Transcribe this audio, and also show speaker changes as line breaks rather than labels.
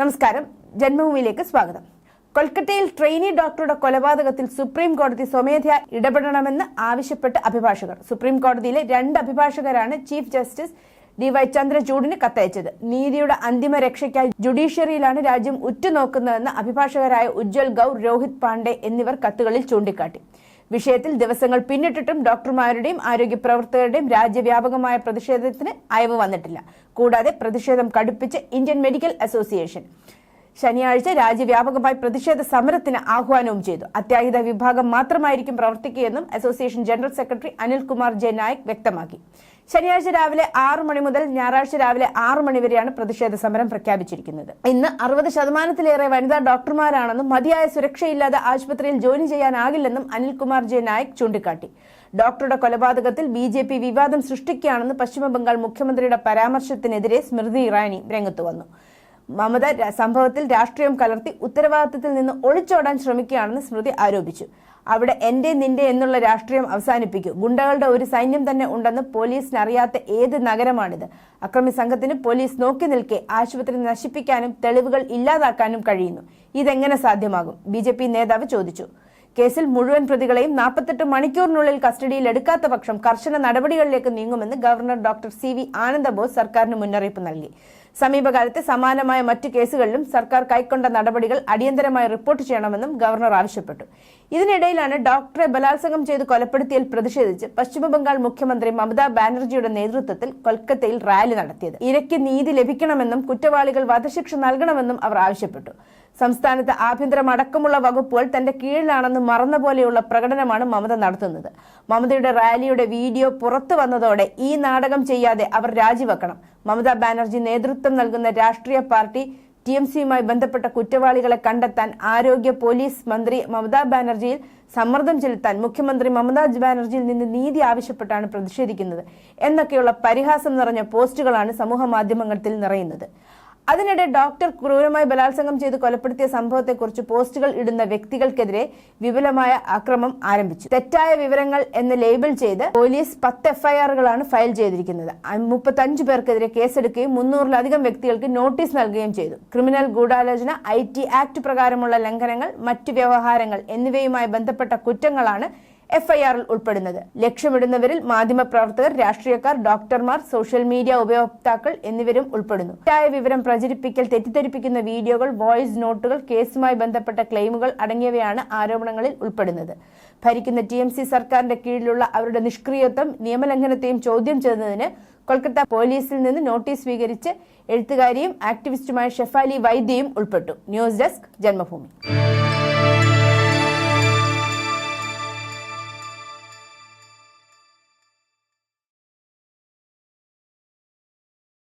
നമസ്കാരം. ജന്മഭൂമിയിലേക്ക് സ്വാഗതം. കൊൽക്കത്തയിൽ ട്രെയിനി ഡോക്ടറുടെ കൊലപാതകത്തിൽ സുപ്രീം കോടതി സ്വമേധയാ ഇടപെടണമെന്ന് ആവശ്യപ്പെട്ട് അഭിഭാഷകർ. സുപ്രീം കോടതിയിലെ രണ്ട് അഭിഭാഷകരാണ് ചീഫ് ജസ്റ്റിസ് ഡി വൈ ചന്ദ്രചൂഡിന് കത്തയച്ചത്. നീതിയുടെ അന്തിമ രക്ഷയ്ക്കായി ജുഡീഷ്യറിയിലാണ് രാജ്യം ഉറ്റുനോക്കുന്നതെന്ന് അഭിഭാഷകരായ ഉജ്ജ്വൽ ഗൌർ രോഹിത് പാണ്ഡെ എന്നിവർ കത്തുകളിൽ ചൂണ്ടിക്കാട്ടി. വിഷയത്തിൽ ദിവസങ്ങൾ പിന്നിട്ടിട്ടും ഡോക്ടർമാരുടെയും ആരോഗ്യ പ്രവർത്തകരുടെയും രാജ്യവ്യാപകമായ പ്രതിഷേധത്തിന് അയവ് വന്നിട്ടില്ല. കൂടാതെ പ്രതിഷേധം കടുപ്പിച്ച് ഇന്ത്യൻ മെഡിക്കൽ അസോസിയേഷൻ ശനിയാഴ്ച രാജ്യവ്യാപകമായി പ്രതിഷേധ സമരത്തിന് ആഹ്വാനവും ചെയ്തു. അത്യാഹിത വിഭാഗം മാത്രമായിരിക്കും പ്രവർത്തിക്കുകയെന്നും association general secretary Anilkumar J. Nayak വ്യക്തമാക്കി. ശനിയാഴ്ച രാവിലെ ആറ് മണി മുതൽ ഞായറാഴ്ച രാവിലെ ആറ് മണി വരെയാണ് പ്രതിഷേധ സമരം പ്രഖ്യാപിച്ചിരിക്കുന്നത്. ഇന്ന് അറുപത് ശതമാനത്തിലേറെ വനിതാ ഡോക്ടർമാരാണെന്നും മതിയായ സുരക്ഷയില്ലാതെ ആശുപത്രിയിൽ ജോലി ചെയ്യാനാകില്ലെന്നും അനിൽകുമാർ ജെ. നായക് ചൂണ്ടിക്കാട്ടി. ഡോക്ടറുടെ കൊലപാതകത്തിൽ ബി ജെ പി വിവാദം സൃഷ്ടിക്കുകയാണെന്ന് പശ്ചിമബംഗാൾ മുഖ്യമന്ത്രിയുടെ പരാമർശത്തിനെതിരെ സ്മൃതി ഇറാനി രംഗത്ത് വന്നു. മമത സംഭവത്തിൽ രാഷ്ട്രീയം കലർത്തി ഉത്തരവാദിത്തത്തിൽ നിന്ന് ഒളിച്ചോടാൻ ശ്രമിക്കുകയാണെന്ന് സ്മൃതി ആരോപിച്ചു. അവിടെ എന്റെ നിന്റെ എന്നുള്ള രാഷ്ട്രീയം അവസാനിപ്പിക്കൂ. ഗുണ്ടകളുടെ ഒരു സൈന്യം തന്നെ ഉണ്ടെന്ന് പോലീസിന് അറിയാത്ത ഏത് നഗരമാണിത്? അക്രമി സംഘത്തിന് പോലീസ് നോക്കി നിൽക്കെ ആശുപത്രി നശിപ്പിക്കാനും തെളിവുകൾ ഇല്ലാതാക്കാനും കഴിയുന്നു. ഇതെങ്ങനെ സാധ്യമാകും? ബി നേതാവ് ചോദിച്ചു. കേസിൽ മുഴുവൻ പ്രതികളെയും നാൽപ്പത്തെട്ട് മണിക്കൂറിനുള്ളിൽ കസ്റ്റഡിയിൽ എടുക്കാത്ത പക്ഷം കർശന നടപടികളിലേക്ക് നീങ്ങുമെന്ന് governor doctor C V Ananda Bose സർക്കാരിന് മുന്നറിയിപ്പ് നൽകി. സമീപകാലത്തെ സമാനമായ മറ്റു കേസുകളിലും സർക്കാർ കൈക്കൊണ്ട നടപടികൾ അടിയന്തരമായി റിപ്പോർട്ട് ചെയ്യണമെന്നും ഗവർണർ ആവശ്യപ്പെട്ടു. ഇതിനിടയിലാണ് ഡോക്ടറെ ബലാത്സംഗം ചെയ്ത് കൊലപ്പെടുത്തിയതിൽ പ്രതിഷേധിച്ച് പശ്ചിമബംഗാൾ മുഖ്യമന്ത്രി മമതാ ബാനർജിയുടെ നേതൃത്വത്തിൽ കൊൽക്കത്തയിൽ റാലി നടത്തിയത്. ഇരയ്ക്ക് നീതി ലഭിക്കണമെന്നും കുറ്റവാളികൾ വധശിക്ഷ നൽകണമെന്നും അവർ ആവശ്യപ്പെട്ടു. സംസ്ഥാനത്ത് ആഭ്യന്തരം അടക്കമുള്ള വകുപ്പുകൾ തന്റെ കീഴിലാണെന്ന് മറന്ന പോലെയുള്ള പ്രകടനമാണ് മമത നടത്തുന്നത്. മമതയുടെ റാലിയുടെ വീഡിയോ പുറത്തു വന്നതോടെ ഈ നാടകം ചെയ്യാതെ അവർ രാജിവെക്കണം. മമതാ ബാനർജി നേതൃത്വം നൽകുന്ന രാഷ്ട്രീയ പാർട്ടി ടി എം സിയുമായി ബന്ധപ്പെട്ട കുറ്റവാളികളെ കണ്ടെത്താൻ ആരോഗ്യ പോലീസ് മന്ത്രി മമതാ ബാനർജിയിൽ സമ്മർദ്ദം ചെലുത്താൻ മുഖ്യമന്ത്രി മമതാ ബാനർജിയിൽ നിന്ന് നീതി ആവശ്യപ്പെട്ടാണ് പ്രതിഷേധിക്കുന്നത്. എന്നൊക്കെയുള്ള പരിഹാസം നിറഞ്ഞ പോസ്റ്റുകളാണ് സമൂഹ മാധ്യമങ്ങളിൽ നിറയുന്നത്. അതിനിടെ ഡോക്ടർ ക്രൂരമായി ബലാത്സംഗം ചെയ്ത് കൊലപ്പെടുത്തിയ സംഭവത്തെക്കുറിച്ച് പോസ്റ്റുകൾ ഇടുന്ന വ്യക്തികൾക്കെതിരെ വിപുലമായ അക്രമം ആരംഭിച്ചു. തെറ്റായ വിവരങ്ങൾ എന്ന് ലേബിൾ ചെയ്ത് പോലീസ് പത്ത് എഫ്ഐആറുകളാണ് ഫയൽ ചെയ്തിരിക്കുന്നത്. മുപ്പത്തഞ്ച് പേർക്കെതിരെ കേസെടുക്കുകയും മുന്നൂറിലധികം വ്യക്തികൾക്ക് നോട്ടീസ് നൽകുകയും ചെയ്തു. ക്രിമിനൽ ഗൂഢാലോചന ഐ ആക്ട് പ്രകാരമുള്ള ലംഘനങ്ങൾ മറ്റ് വ്യവഹാരങ്ങൾ എന്നിവയുമായി ബന്ധപ്പെട്ട കുറ്റങ്ങളാണ് എഫ്ഐആറിൽ ഉൾപ്പെടുന്നത്. ലക്ഷ്യമിടുന്നവരിൽ മാധ്യമപ്രവർത്തകർ രാഷ്ട്രീയക്കാർ ഡോക്ടർമാർ സോഷ്യൽ മീഡിയ ഉപയോക്താക്കൾ എന്നിവരും ഉൾപ്പെടുന്നു. തെറ്റായ വിവരം പ്രചരിപ്പിക്കൽ തെറ്റിദ്ധരിപ്പിക്കുന്ന വീഡിയോകൾ വോയിസ് നോട്ടുകൾ കേസുമായി ബന്ധപ്പെട്ട ക്ലെയിമുകൾ അടങ്ങിയവയാണ് ആരോപണങ്ങളിൽ ഉൾപ്പെടുന്നത്. ഭരിക്കുന്ന ടി എം സി സർക്കാരിന്റെ കീഴിലുള്ള അവരുടെ നിഷ്ക്രിയത്വം നിയമലംഘനത്തെയും ചോദ്യം ചെയ്യുന്നതിന് കൊൽക്കത്ത പോലീസിൽ നിന്ന് നോട്ടീസ് സ്വീകരിച്ച് എഴുത്തുകാരിയും ആക്ടിവിസ്റ്റുമായ ഷെഫാലി വൈദ്യയും ഉൾപ്പെട്ടു. News desk Janmabhumi.